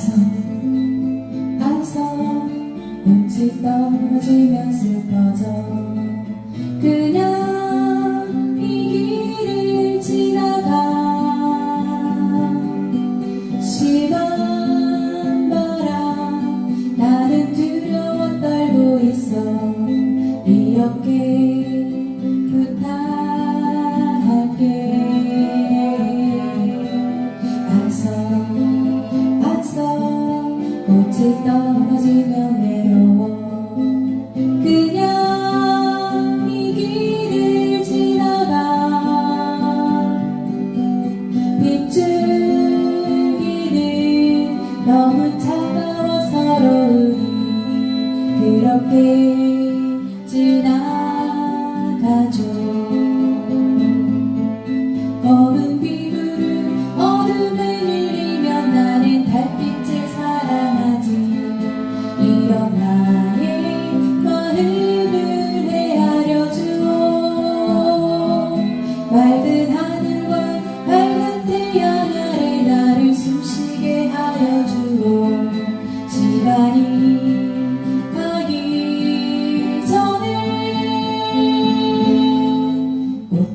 반성 반성 움직 떨어지면 슬퍼져. 그냥 이 길을 지나가. 심한 바람 나를 두려워 떨고 있어. 꽃이 떨어지면 외로워 그냥 이 길을 지나가 빗줄기는 너무 차가워 서러우니 그렇게 지나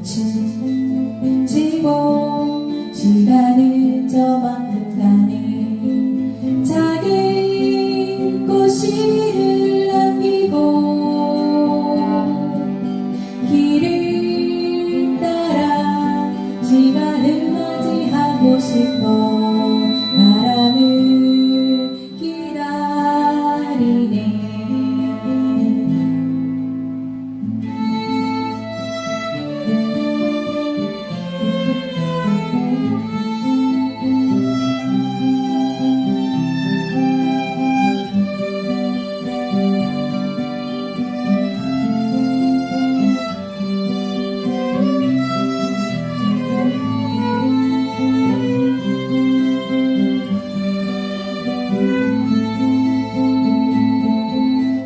전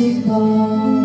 music.